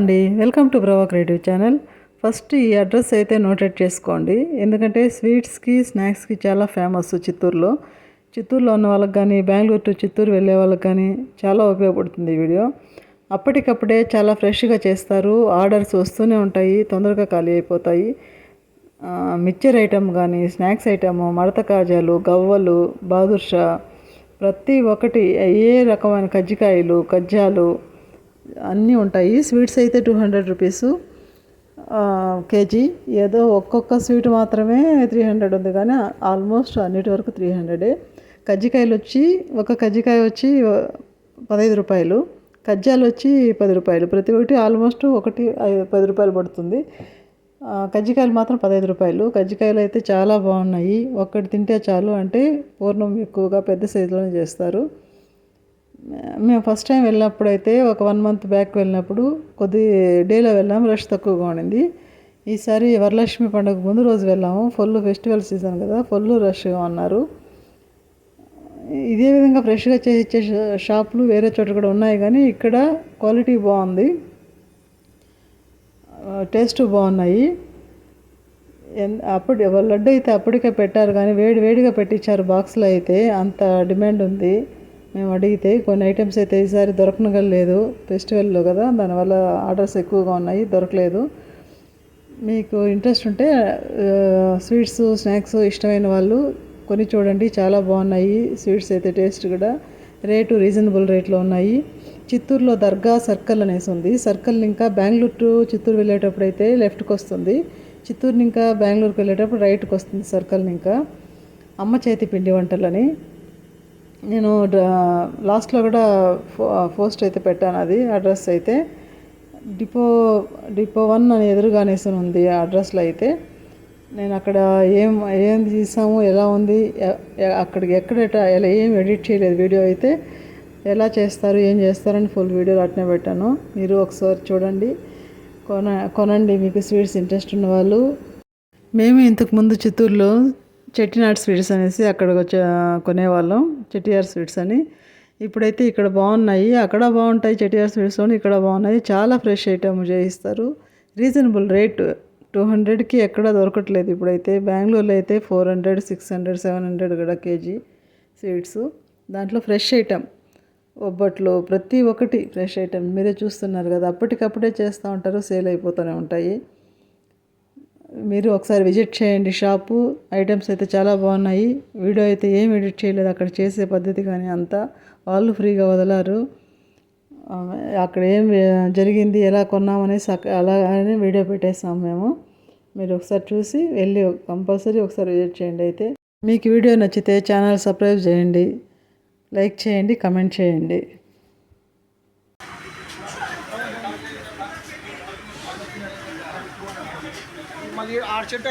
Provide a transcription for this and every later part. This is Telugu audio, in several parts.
అండి. Welcome to Brava creative channel. First ఈ అడ్రస్ అయితే నోటెడ్ చేసుకోండి. ఎందుకంటే స్వీట్స్కి స్నాక్స్కి చాలా ఫేమస్ చిత్తూరులో. చిత్తూరులో ఉన్న వాళ్ళకి కానీ బెంగళూరు టు చిత్తూరు వెళ్ళే వాళ్ళకి కానీ చాలా ఉపయోగపడుతుంది ఈ వీడియో. అప్పటికప్పుడే చాలా ఫ్రెష్గా చేస్తారు. ఆర్డర్స్ వస్తూనే ఉంటాయి. తొందరగా ఖాళీ అయిపోతాయి. మిక్చర్ ఐటమ్ కానీ స్నాక్స్ ఐటము మడత కాజాలు గవ్వలు బాదుర్షా ప్రతి ఒక్కటి ఏ రకమైన కజ్జికాయలు కజ్జాలు అన్నీ ఉంటాయి. స్వీట్స్ అయితే టూ హండ్రెడ్ రూపీసు కేజీ. ఏదో ఒక్కొక్క స్వీట్ మాత్రమే త్రీ హండ్రెడ్ ఉంది కానీ ఆల్మోస్ట్ అన్నిటి వరకు త్రీ హండ్రెడే కజ్జికాయలు వచ్చి ఒక కజ్జికాయ వచ్చి పదహైదు రూపాయలు. కజ్జాలు వచ్చి పది రూపాయలు. ప్రతి ఒక్కటి ఆల్మోస్ట్ ఒకటి పది రూపాయలు పడుతుంది. కజ్జికాయలు మాత్రం పదహైదు రూపాయలు. కజ్జికాయలు అయితే చాలా బాగున్నాయి. ఒక్కటి తింటే చాలు అంటే పూర్ణం ఎక్కువగా పెద్ద సైజులోనే చేస్తారు. మేము ఫస్ట్ టైం వెళ్ళినప్పుడు అయితే ఒక వన్ మంత్ బ్యాక్ వెళ్ళినప్పుడు కొద్ది డేలో వెళ్ళాము రష్ తక్కువగా ఉండింది. ఈసారి వరలక్ష్మి పండుగ ముందు రోజు వెళ్ళాము. ఫుల్ ఫెస్టివల్ సీజన్ కదా ఫుల్ రష్గా ఉన్నారు. ఇదే విధంగా ఫ్రెష్గా చేసి ఇచ్చే షాపులు వేరే చోట కూడా ఉన్నాయి కానీ ఇక్కడ క్వాలిటీ బాగుంది. టేస్ట్ బాగున్నాయి. ఎన్- అప్పుడు లడ్డు అయితే అప్పటికే పెట్టారు కానీ వేడి వేడిగా పెట్టించారు బాక్స్లో అయితే అంత డిమాండ్ ఉంది. మేము అడిగితే కొన్ని ఐటమ్స్ అయితే ఈసారి దొరకనగా లేదు ఫెస్టివల్లో కదా దానివల్ల ఆర్డర్స్ ఎక్కువగా ఉన్నాయి దొరకలేదు. మీకు ఇంట్రెస్ట్ ఉంటే స్వీట్స్ స్నాక్స్ ఇష్టమైన వాళ్ళు కొని చూడండి చాలా బాగున్నాయి స్వీట్స్ అయితే టేస్ట్ కూడా రేటు రీజనబుల్ రేట్లో ఉన్నాయి. చిత్తూరులో దర్గా సర్కిల్ అనేసి ఉంది. సర్కిల్ ఇంకా బెంగళూరు టు చిత్తూరు వెళ్ళేటప్పుడు అయితే లెఫ్ట్కి వస్తుంది. చిత్తూరు ఇంకా బెంగళూరుకి వెళ్ళేటప్పుడు రైట్కి వస్తుంది సర్కిల్ ఇంకా. అమ్మ చేతి పిండి వంటలని. నేను లాస్ట్లో కూడా ఫో పోస్ట్ అయితే పెట్టాను అది అడ్రస్ అయితే. డిపో డిపో వన్ అని ఎదురుగానేసి ఉంది ఆ అడ్రస్లో అయితే. నేను అక్కడ ఏం ఏం తీసాము ఎలా ఉంది ఎ- అక్కడికి ఎక్కడ ఎలా ఏం ఎడిట్ చేయలేదు వీడియో అయితే ఎలా చేస్తారు ఏం చేస్తారని ఫుల్ వీడియోలు అట్నే పెట్టాను. మీరు ఒకసారి చూడండి. కొన కొనండి మీకు స్వీట్స్ ఇంట్రెస్ట్ ఉన్న వాళ్ళు మేము ఇంతకుముందు చిత్తూరులో చెట్టినాడు స్వీట్స్ అనేసి అక్కడికి వచ్చి కొనేవాళ్ళం చెట్టియార్ స్వీట్స్ అని. ఇప్పుడైతే ఇక్కడ బాగున్నాయి. అక్కడ బాగుంటాయి చెట్టియార్ స్వీట్స్లోని ఇక్కడ బాగున్నాయి. చాలా ఫ్రెష్ ఐటమ్ చేయిస్తారు. రీజనబుల్ రేట్ టూ హండ్రెడ్కి ఎక్కడ దొరకట్లేదు ఇప్పుడైతే. బెంగళూరులో అయితే four hundred six hundred seven hundred కూడా కేజీ స్వీట్స్. దాంట్లో ఫ్రెష్ ఐటమ్ ఒబ్బట్లు ప్రతి ఒక్కటి ఫ్రెష్ ఐటమ్ మీరే చూస్తున్నారు కదా అప్పటికప్పుడే చేస్తూ ఉంటారు సేల్ అయిపోతూనే ఉంటాయి. మీరు ఒకసారి విజిట్ చేయండి షాపు. ఐటమ్స్ అయితే చాలా బాగున్నాయి. వీడియో అయితే ఏం ఎడిట్ చేయలేదు. అక్కడ చేసే పద్ధతి కానీ అంతా వాళ్ళు ఫ్రీగా వదలారు. అక్కడ ఏం జరిగింది ఎలా కొన్నామనేసి అక్క- అలాగనే వీడియో పెట్టేస్తాం మేము. మీరు ఒకసారి చూసి వెళ్ళి కంపల్సరీ ఒకసారి విజిట్ చేయండి అయితే. మీకు వీడియో నచ్చితే ఛానల్ సబ్స్క్రైబ్ చేయండి. లైక్ చేయండి కమెంట్ చేయండి. ఆరు చెట్టు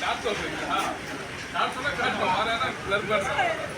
காட்டு வரீங்களா காட்டு வரா காட்டு வரானா பிளர் பண்ண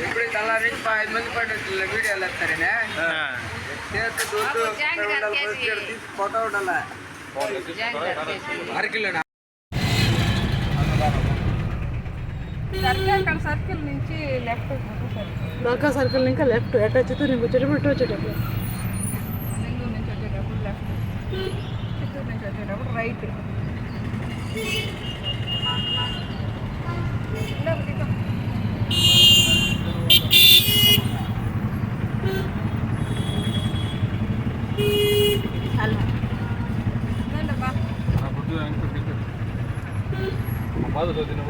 ఇప్పుడు తెల్లారి ఐదు మంది పడినట్లు వీడియోలు వేస్తారనే? దుడ్డు ఫోటో ఉండాలి? సర్కిల్ నుంచి లెఫ్ట్. సర్కిల్ ఇంకా లెఫ్ట్ వచ్చేటప్పుడు ఇటు వచ్చేటప్పుడు నెల్లూరు నుంచి వచ్చేటప్పుడు లెఫ్ట్ చిత్తూరు నుంచి వచ్చేటప్పుడు రైట్ బాధ చదివిన